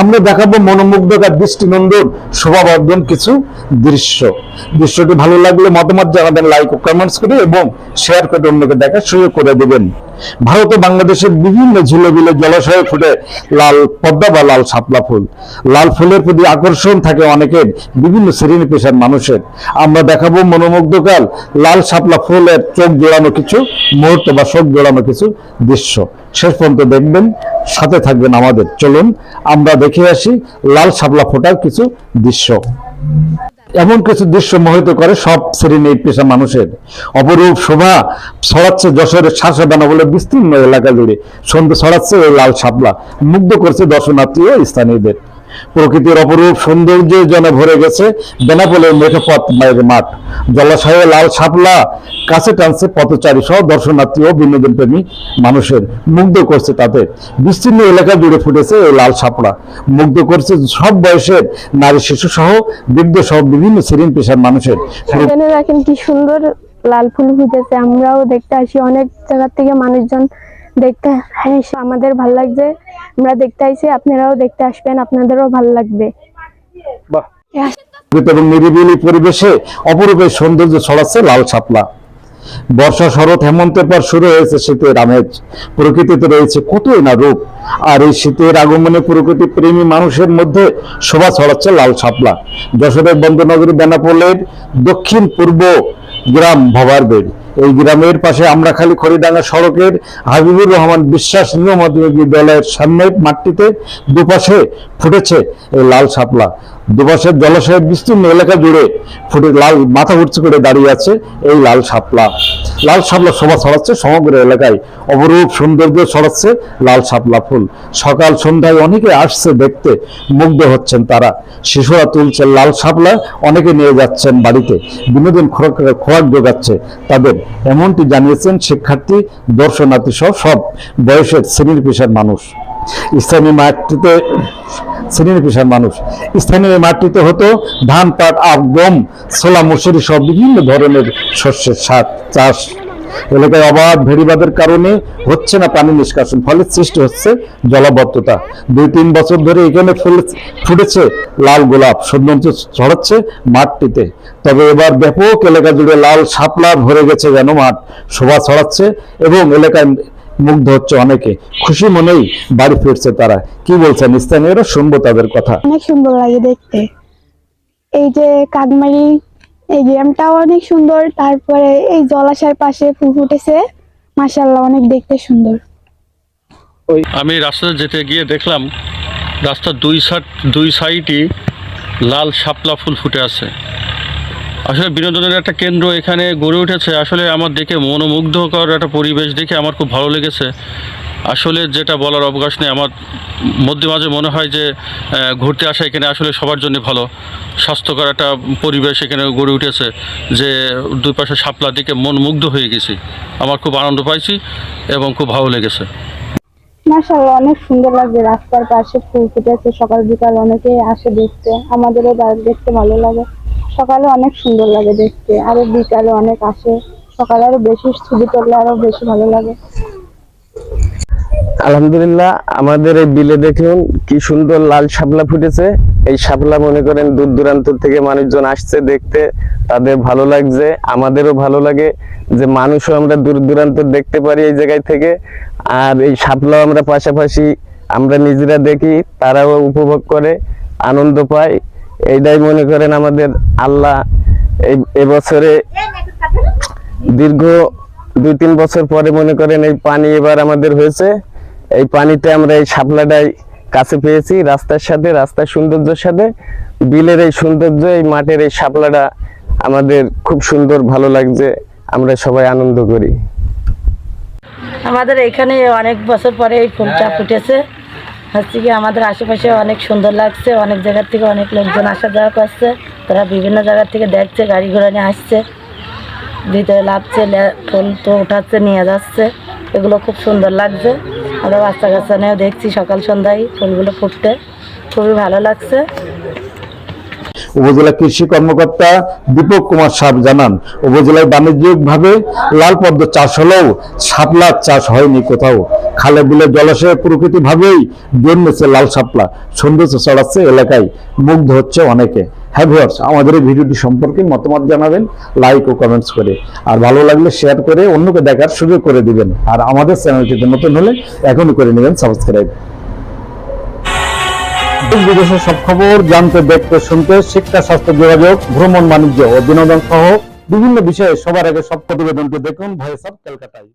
আমরা দেখাবো মনোমুগ্ধকার দৃষ্টিনন্দন, শোভাবর্ধন কিছু দৃশ্য। দৃশ্যটি ভালো লাগলে মতামত জানাবেন লাইক ও কমেন্টস করে এবং শেয়ার করে অন্যকে দেখার সুযোগ করে দেবেন। ভারত ও বাংলাদেশের বিভিন্ন ঝিলে জলাশয়ে ফুটে লাল পদ্মা বা লাল শাপলা ফুল। লাল ফুলের প্রতি আকর্ষণ থাকে অনেকের, বিভিন্ন শ্রেণি পেশার মানুষের। আমরা দেখাবো মনোমুগ্ধকাল লাল শাপলা ফুলের চোখ জোড়ানো কিছু মুহূর্ত বা চোখ জোড়ানো কিছু দৃশ্য। শেষ পর্যন্ত দেখবেন, সাথে থাকবেন আমাদের। চলুন, আমরা দেখে আসি লাল শাপলা ফোটার কিছু দৃশ্য। এমন কিছু দৃশ্য মোহিত করে, সব শ্রেণির পেশা মানুষের। অপরূপ শোভা ছড়াচ্ছে যশোরের শাসবানা বলে বিস্তীর্ণ এলাকা জুড়ে। সন্ধ্যে ছড়াচ্ছে লাল শাপলা। মুগ্ধ করছে দর্শনার্থী ও স্থানীয়দের। প্রকৃতির অপরূপ সৌন্দর্যে যেন ভরে গেছে বেনাপোলের মেঠো পথ মায়ের মাঠ। জলাশয়ে লাল শাপলা, কাছে টানছে পথচারী সহ দর্শনার্থী ও বিনোদন প্রেমী মানুষের। মুগ্ধ করছে তাতে বিস্তীর্ণ এলাকা জুড়ে ফুটেছে এই লাল শাপলা। মুগ্ধ করছে সব বয়সের নারী শিশু সহ বৃদ্ধ সহ বিভিন্ন শ্রেণি পেশার মানুষের। দেখেন কি সুন্দর লাল ফুল ফুটেছে। আমরাও দেখতে আসি। অনেক জায়গা থেকে মানুষজন দেখতে আসে আমাদের ভালো লাগছে। আমরা দেখতে আইছি আপনারাও দেখতে আসবেন আপনাদেরও ভালো লাগবে। এবং নিরিবিলি পরিবেশে অপরূপ সৌন্দর্য ছড়াচ্ছে লাল শাপলা। বর্ষা শরৎ হেমন্তের পর শুরু হয়েছে শীতের আমেজ। প্রকৃতিতে রয়েছে কতই না রূপ। আর এই শীতের আগমনে প্রকৃতি প্রেমী মানুষের মধ্যে শোভা ছড়াচ্ছে লাল শাপলা। যশোরের বন্দনগরী বেনাপোলের দক্ষিণ পূর্ব গ্রাম ভবারবেড়। এই গ্রামের পাশে আমরা খালি খড়িডাঙ্গা সড়কের হাবিবুর রহমান বিশ্বাস নিয় মাধ্যমিক বিদ্যালয়ের সামনের মাঠটিতে দুপাশে ফুটেছে এই লাল শাপলা। দুপাশের জলাশয়ের বিস্তীর্ণ এলাকা জুড়ে ফুটে লাল, মাথা উঁচু করে দাঁড়িয়ে আছে এই লাল শাপলা। লাল শাপলা শোভা ছড়াচ্ছে, সমগ্র এলাকায় অপরূপ সৌন্দর্য ছড়াচ্ছে লাল শাপলা ফুল। সকাল সন্ধ্যায় অনেকে আসছে দেখতে, মুগ্ধ হচ্ছেন তারা। শিশুরা তুলছে লাল শাপলা, অনেকে নিয়ে যাচ্ছেন বাড়িতে। বিনোদন খোরাক খোরাক যোগাচ্ছে তাদের। এমনটি জানিয়েছেন শিক্ষার্থী, দর্শনার্থী সহ সব বয়সের শ্রেণির পেশার মানুষ। স্থানীয় মাঠটিতে শ্রেণির পেশার মানুষ। স্থানীয় মাঠটিতে হতো ধান, পাট, আখ, গম, ছোলা, মুসুরি সব বিভিন্ন ধরনের শস্যের সার চাষ। এলাকায় অবাধ ভেড়িবাদের কারণে হচ্ছে না পানি নিষ্কাশন, ফলে সৃষ্টি হচ্ছে জলাবদ্ধতা। দুই, তিন বছর ধরে এখানে ফুটেছে লাল গোলাপ, সৌন্দর্য ছড়াচ্ছে মাঠটিতে। তবে এবার ব্যাপক এলাকা জুড়ে লাল শাপলা ভরে গেছে যেন মাঠ। শোভা ছড়াচ্ছে এবং এলাকায় মুগ্ধ হচ্ছে অনেকে। খুশি মনেই বাড়ি ফিরছে তারা। কি বলছেন স্থানীয়রা? শুনব তাদের কথা। অনেক সুন্দর লাগে দেখতে। এই যে কাকমারি এই গ্রামটাও অনেক সুন্দর, তারপরে এই জলাশয়ের পাশে ফুল ফুটেছে। মাসাল্লাহ অনেক দেখতে সুন্দর। আমি রাস্তাতে যেতে গিয়ে দেখলাম, রাস্তার দুই সাইড, দুই সাইডই লাল শাপলা ফুল ফুটে আছে। আসলে বিনোদনের একটা কেন্দ্র এখানে গড়ে উঠেছে। আসলে আমার দেখে মনোমুগ্ধকর একটা পরিবেশ দেখে আমার খুব ভালো লেগেছে। আসলে যেটা বলার অবকাশ নেই, আমার মধ্যে মাঝে মনে হয় যে ঘুরতে আসা এখানে আসলে সবার জন্য ভালো। স্বাস্থ্যকর একটা পরিবেশ এখানে গড়ে উঠেছে যে, দুই পাশে সাপলা দিকে মন মুগ্ধ হয়ে গেছি। আমার খুব আনন্দ পাইছি এবং খুব ভালো লেগেছে। মাসাল্লাহ অনেক সুন্দর লাগছে রাস্তার পাশে ফুল ফুটেছে, সকাল বিকাল অনেকেই আসে দেখতে, আমাদেরও দেখতে ভালো লাগে। সকালে অনেক সুন্দর লাগে দেখতে আরও বিকালে অনেক আসে। সকালে আরও বেশি ছবি তুললে আরও বেশি ভালো লাগে। আলহামদুলিল্লাহ, আমাদের এই বিলে দেখুন কি সুন্দর লাল শাপলা ফুটেছে। এই শাপলা মনে করেন দূর দূরান্ত থেকে মানুষজন আসছে দেখতে, তাদের ভালো লাগছে, আমাদেরও ভালো লাগে যে মানুষও আমরা দূর দূরান্ত দেখতে পারি এই জায়গায় থেকে। আর এই শাপলাও আমরা পাশাপাশি আমরা নিজেরা দেখি, তারাও উপভোগ করে, আনন্দ পায়। এইটাই মনে করেন আমাদের আল্লাহ এই এবছরে দীর্ঘ দুই তিন বছর পরে মনে করেন এই পানি এবার আমাদের হয়েছে। এই পানিতে আমরা এই শাপলাটাই কাছে পেয়েছি, রাস্তার সাথে, রাস্তার সৌন্দর্যের সাথে। বিলের এই সৌন্দর্য, এই মাঠের এই শাপলাটা আমাদের খুব সুন্দর, ভালো লাগছে। আমরা সবাই আনন্দ করি। আমাদের এখানে অনেক বছর পরে এই ফুলটা ফুটেছে। হচ্ছে কি আমাদের আশেপাশে অনেক সুন্দর লাগছে, অনেক জায়গার থেকে অনেক লোকজন আসা যাওয়া করছে। তারা বিভিন্ন জায়গার থেকে দেখছে, গাড়ি ঘোড়া নিয়ে আসছে। ভিতরে লাভছে ফুল তো উঠাচ্ছে, নিয়ে যাচ্ছে। এগুলো খুব সুন্দর লাগছে। আমরা বাচ্চা কাচ্চা নিয়েও দেখছি সকাল সন্ধ্যায় ফুলগুলো ফুটতে। খুবই ভালো লাগছে। উপজেলা কৃষি কর্মকর্তা দীপক কুমার সাপ জানান, উপজেলায় বাণিজ্যিকভাবে লাল পদ্ম চাষ হলেও শাপলার চাষ হয়নি কোথাও। খালে বিলে জলাশয়ে প্রকৃতি ভাবেই জন্মেছে লাল শাপলা। সৌন্দর্য ছড়াচ্ছে এলাকায়, মুগ্ধ হচ্ছে অনেকে। হ্যাঁ ভিউয়ার্স আমাদের এই ভিডিওটি সম্পর্কে মতামত জানাবেন লাইক ও কমেন্টস করে। আর ভালো লাগলে শেয়ার করে অন্যকে দেখার সুযোগ করে দিবেন। আর আমাদের চ্যানেলটিতে নতুন হলে এখনই করে নেবেন সাবস্ক্রাইব দেশ বিদেশের সব খবর জানতে, দেখতে, শুনতে, শিক্ষা, স্বাস্থ্য, যোগাযোগ, ভ্রমণ, বাণিজ্য ও বিনোদন সহ বিভিন্ন বিষয়ে সবার আগে সব প্রতিবেদনটি দেখুন ভয়েস অফ ক্যালকাটায়।